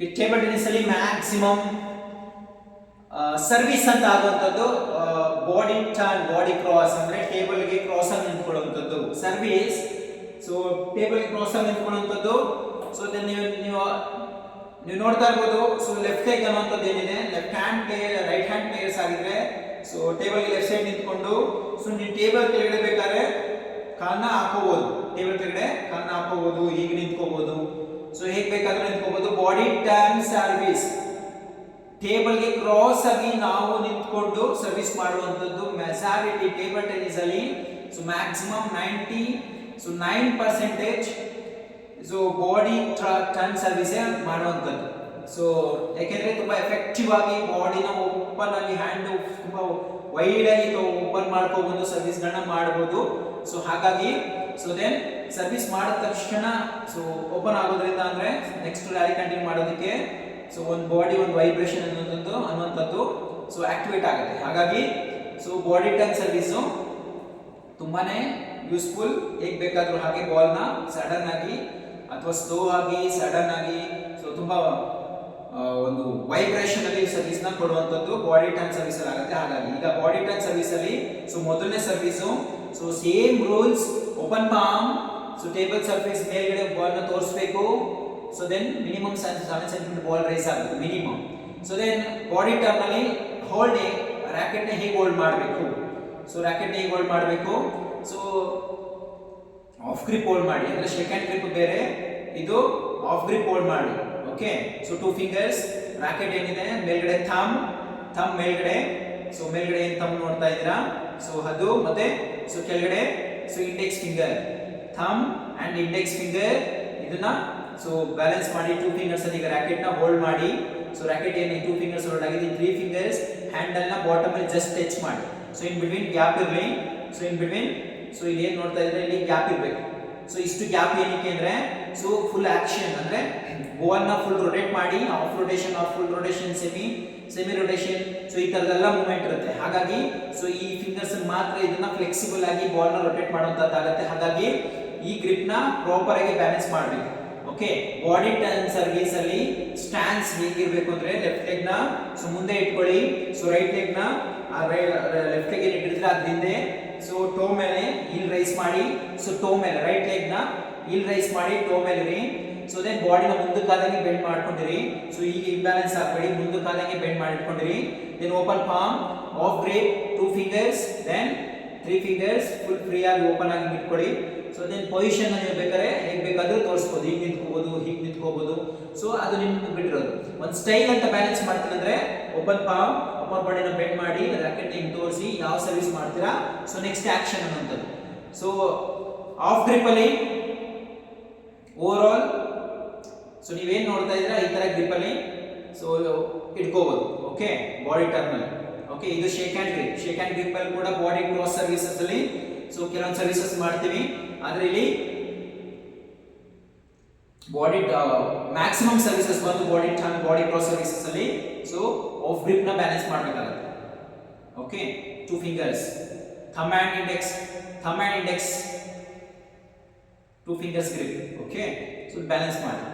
Table ಟೆನ್ನಿಸಲ್ಲಿ maximum service ಅಂತ ಆಗುವಂಥದ್ದು ಬಾಡಿ ಟರ್ನ್ ಬಾಡಿ ಕ್ರಾಸ್ ಅಂದರೆ ಟೇಬಲ್ಗೆ ಕ್ರಾಸ್ ಆಗಿ ನಿಂತ್ಕೊಳ್ಳುವಂಥದ್ದು. ಸರ್ವಿಸ್ ಸೊ ಟೇಬಲ್ಗೆ ಕ್ರಾಸ್ ಆಗಿ ನಿಂತ್ಕೊಳ್ಳುವಂಥದ್ದು. ಸೊ ನೀವು ನೀವು ನೀವು ನೋಡ್ತಾ ಇರ್ಬೋದು ಸೊ ಲೆಫ್ಟ್ ಲೆಗ್ ಅನ್ನುವಂಥದ್ದು ಏನಿದೆ? Left hand player right hand players ಆಗಿದ್ರೆ ಸೊ ಟೇಬಲ್ಗೆ ಲೆಫ್ಟ್ ಸೈಡ್ ನಿಂತ್ಕೊಂಡು ಸೊ ನೀವು ಟೇಬಲ್ ಕೆಳಗಡೆ ಬೇಕಾದ್ರೆ ಕಾಲನ್ನ ಹಾಕೋಬಹುದು ಟೇಬಲ್ ಕೆಳಗಡೆ ಕಾಲನ್ನ ಹಾಕೋಬಹುದು ಹೀಗೆ ನಿಂತ್ಕೋಬಹುದು ಸೊ ಹೇಗೆ ಬೇಕಾದ್ರೂ ನಿಂತ್ಕೋಬಹುದು ಬಾಡಿ ಟೈಮ್ ಸರ್ವಿಸ್ ಟೇಬಲ್ಗೆ ಕ್ರಾಸ್ ಆಗಿ ನಾವು ನಿಂತ್ಕೊಂಡು ಸರ್ವಿಸ್ ಮಾಡುವಂಥದ್ದು ಮೆಜಾರಿಟಿ ಟೇಬಲ್ ಟೆನ್ನಿಸ್ ಅಲ್ಲಿ. So maximum ninety so nine percentage so body turn service ಮಾಡುವಂಥದ್ದು. ಸೊ ಯಾಕೆಂದ್ರೆ ತುಂಬಾ ಎಫೆಕ್ಟಿವ್ ಆಗಿ ಬಾಡಿನ ಓಪನ್ ಆಗಿ ಹ್ಯಾಂಡ್ ತುಂಬಾ ವೈಡ್ ಆಗಿ ಓಪನ್ ಮಾಡ್ಕೋಬಹುದು ಸರ್ವಿಸ್ಗಳನ್ನ ಮಾಡಬಹುದು ಸೊ ಹಾಗಾಗಿ ಸೊ ದೆನ್ ಸರ್ವಿಸ್ ಮಾಡಿದ ತಕ್ಷಣ ಸೊ ಓಪನ್ ಆಗೋದ್ರಿಂದ ಅಂದ್ರೆ ನೆಕ್ಸ್ಟ್ ರ್ಯಾಲಿ ಕಂಟಿನ್ಯೂ ಮಾಡೋದಕ್ಕೆ ಸೊ ಒಂದು ಬಾಡಿ ಒಂದು ವೈಬ್ರೇಷನ್ ಅನ್ನೋದು ಅನ್ನುವಂಥದ್ದು ಸೊ ಆಕ್ಟಿವೇಟ್ ಆಗುತ್ತೆ. ಹಾಗಾಗಿ ಸೊ ಬಾಡಿ ಟರ್ನ್ ಸರ್ವಿಸು ತುಂಬಾನೇ ಯೂಸ್ಫುಲ್ ಹೇಗೆ ಬೇಕಾದರೂ ಹಾಗೆ ಬಾಲ್ನ ಸಡನ್ ಆಗಿ ಅಥವಾ ಸ್ಲೋ ಆಗಿ ಸಡನ್ ಆಗಿ ಸೊ ತುಂಬಾ ಒಂದು ವೈಬ್ರೇಷನ್ ಅಲ್ಲಿ ಸರ್ವಿಸ್ನ ಕೊಡುವಂತದ್ದು ಬಾಡಿ ಟೈಮ್ ಸರ್ವಿಸ್ ಅಲ್ಲಿ ಆಗುತ್ತೆ. ಹಾಗಾಗಿ, ಈಗ ಬಾಡಿ ಟೈಮ್ ಸರ್ವಿಸ್ ಅಲ್ಲಿ ಸೊ ಮೊದಲನೇ service so same rules open palm so table surface ಮೇಲ್ಗಡೆ ಬಾಲ್ನ ತೋರಿಸಬೇಕು. So then minimum centimetre ball rise ಆಗುತ್ತೆ minimum so then body turn ಅಲ್ಲಿ ಹೋಲ್ಡ್ ರ್ಯಾಕೆಟ್ನ ಹೇಗೆ ಹೋಲ್ಡ್ ಮಾಡಬೇಕು? ಸೊ ರ್ಯಾಕೆಟ್ ಹೇಗೆ ಹೋಲ್ಡ್ ಮಾಡಬೇಕು? ಸೊ ಆಫ್ ಗ್ರಿಪ್ ಹೋಲ್ಡ್ ಮಾಡಿ, ಅಂದ್ರೆ ಸೆಕೆಂಡ್ ಗ್ರಿಪ್ ಬೇರೆ, ಇದು ಆಫ್ ಗ್ರಿಪ್ ಹೋಲ್ಡ್ ಮಾಡಿ. Okay so two fingers racket ಏನಿದೆ? ಮೇಲ್ಗಡೆ ಥಮ್ ಥಮ್ ಮೇಲ್ಗಡೆ. ಸೊ ಮೇಲ್ಗಡೆ ಏನ್ ಥಮ್ ನೋಡ್ತಾ ಇದ್ದೀರಾ? ಸೊ ಅದು ಮತ್ತೆ ಸೊ ಕೆಳಗಡೆ so index finger thumb and index finger ಇದನ್ನ ಸೊ ಬ್ಯಾಲೆನ್ಸ್ ಮಾಡಿ ಟೂ ಫಿಂಗರ್ಸ್ ಅಲ್ಲಿ ಈಗ ರಾಕೆಟ್ನ ಹೋಲ್ಡ್ ಮಾಡಿ ಸೊ ರಾಕೆಟ್ ಏನು ಟೂ ಫಿಂಗರ್ಸ್ ಹೋಲ್ಡ್ ಆಗಿದೆ ತ್ರೀ ಫಿಂಗರ್ಸ್ ಹ್ಯಾಂಡಲ್ನ ಬಾಟಮ್ ಅಲ್ಲಿ ಜಸ್ಟ್ ಟಚ್ ಮಾಡಿ. ಸೊ ಇನ್ ಬಿಟ್ವೀನ್ ಗ್ಯಾಪ್ ಇರಲಿ ಸೊ ಇನ್ ಬಿಟ್ವೀನ್ ಸೊ ಇಲ್ಲಿ ಏನ್ ನೋಡ್ತಾ ಇದ್ರೆ, ಇಲ್ಲಿ ಗ್ಯಾಪ್ ಇರಬೇಕು. ಸೊ ಇಷ್ಟು ಗ್ಯಾಪ್ ಏನಕ್ಕೆ ಅಂದ್ರೆ ಸೊ ಫುಲ್ ಆಕ್ಷನ್ ಅಂದ್ರೆ ಬಾಲ್ನ ಫುಲ್ ರೊಟೇಟ್ ಮಾಡಿ half rotation half full rotation semi semi rotation so ಈ ತರದೆಲ್ಲ ಮೂವ್ಮೆಂಟ್ ಇರುತ್ತೆ. ಹಾಗಾಗಿ ಸೊ ಈ ಫಿಂಗರ್ಸ್ ಮಾತ್ರ ಇದನ್ನ ಫ್ಲೆಕ್ಸಿಬಲ್ ಆಗಿ ಬಾಲ್ನ ರೊಟೇಟ್ ಮಾಡುವಂತದ್ದಾಗತ್ತೆ. ಹಾಗಾಗಿ, ಈ ಗ್ರಿಪ್ನ ಪ್ರಾಪರ್ ಆಗಿ ಬ್ಯಾಲೆನ್ಸ್ ಮಾಡಬೇಕು. ಓಕೆ ಬಾಡಿ ಟರ್ನ್ ಸರ್ವಿಸ್ ಅಲ್ಲಿ ಸ್ಟ್ಯಾನ್ಸ್ ಹೇಗಿರ್ಬೇಕು ಅಂದ್ರೆ ಲೆಫ್ಟ್ ಲೆಗ್ನ ಸೊ ಮುಂದೆ ಇಟ್ಕೊಳ್ಳಿ. ಸೊ ರೈಟ್ ಲೆಗ್ನ ಲೆಫ್ಟ್ ಲೆಗ್ ಏನ್ ಇಟ್ಟಿರ್ತೀರ ಅದ್ರ ಹಿಂದೆ ಸೊ ಟೋ ಮೇಲೆ ಇಲ್ ರೈಸ್ ಮಾಡಿ. ಸೊ ಟೋ ಮೇಲೆ ರೈಟ್ ಲೆಗ್ನ ಇಲ್ ರೈಸ್ ಮಾಡಿ ಟೋ ಮೇಲೆ ರೀ ಸೊ ದೆನ್ ಬಾಡಿನ ಮುಂದಕ್ಕಾದಂಗೆ ಬೆಂಡ್ ಮಾಡ್ಕೊಂಡಿರಿ. ಸೊ ಈಗ ಇಂಬ್ಯಾಲೆನ್ಸ್ ಆಗಬೇಡಿ. ಮುಂದಕ್ಕಾದಂಗೆ bend ಮಾಡಿಟ್ಕೊಂಡಿರಿ then open palm half grip two fingers then three fingers full free ಆಗಿ ಓಪನ್ ಆಗಿ ಬಿಟ್ಕೊಳ್ಳಿ ಸೊ ದೆನ್ ಪೊಸಿಷನ್ ನೀವು ಬೇಕಾದ್ರೆ ಹೇಗೆ ಬೇಕಾದ್ರೂ ತೋರಿಸ್ಬೋದು. ಹೀಗೆ ನಿಂತ್ಕೋಬಹುದು ಹೀಗೆ ನಿಂತ್ಕೋಬಹುದು ಸೊ ಅದು ನಿಮ್ಗೆ ಬಿಟ್ಟಿರೋದು. ಒಂದು ಸ್ಟೈಲ್ ಅಂತ ಬ್ಯಾಲೆನ್ಸ್ ಮಾಡ್ತೀನಂದ್ರೆ ಓಪನ್ ಪಾಮ್ ಓಪನ್ ಬಾಡಿನ ಬೆಂಡ್ ಮಾಡಿ ರಾಕೆಟ್ ಹಿಂಗೆ ತೋರಿಸಿ ಯಾವ ಸರ್ವಿಸ್ ಮಾಡ್ತೀರಾ? ಸೊ ನೆಕ್ಸ್ಟ್ ಆಕ್ಷನ್ ಅನ್ನೋಂಥದ್ದು ಸೊ ಆಫ್ ಗ್ರಿಪ್ ಅಲ್ಲಿ ಓವರ್ ಆಲ್ ಸೊ ನೀವೇನು ನೋಡ್ತಾ ಇದ್ದೀರಾ? ಈ ತರ ಗ್ರಿಪ್ಪಲ್ಲಿ ಸೊ ಇಟ್ಕೋಬೋದು. ಓಕೆ ಬಾಡಿ ಟರ್ನ್ ಅಲ್ಲಿ. ಓಕೆ ಇದು shake hand grip shake hand grip ಅಲ್ಲಿ ಕೂಡ ಬಾಡಿ ಕ್ರಾಸ್ ಸರ್ವಿಸಸ್ ಅಲ್ಲಿ. ಸೊ ಕೆಲವೊಂದು ಸರ್ವಿಸಸ್ ಮಾಡ್ತೀವಿ. ಆದ್ರೆ ಇಲ್ಲಿ ಬಾಡಿ ಮ್ಯಾಕ್ಸಿಮಮ್ ಸರ್ವಿಸಸ್ ಬಂದು body turn body cross services ಅಲ್ಲಿ. ಸೊ ಆಫ್ ಗ್ರಿಪ್ನ ಬ್ಯಾಲೆನ್ಸ್ ಮಾಡಬೇಕಾಗುತ್ತೆ okay two fingers thumb and index thumb and index two fingers grip okay so balance ಮಾಡಿ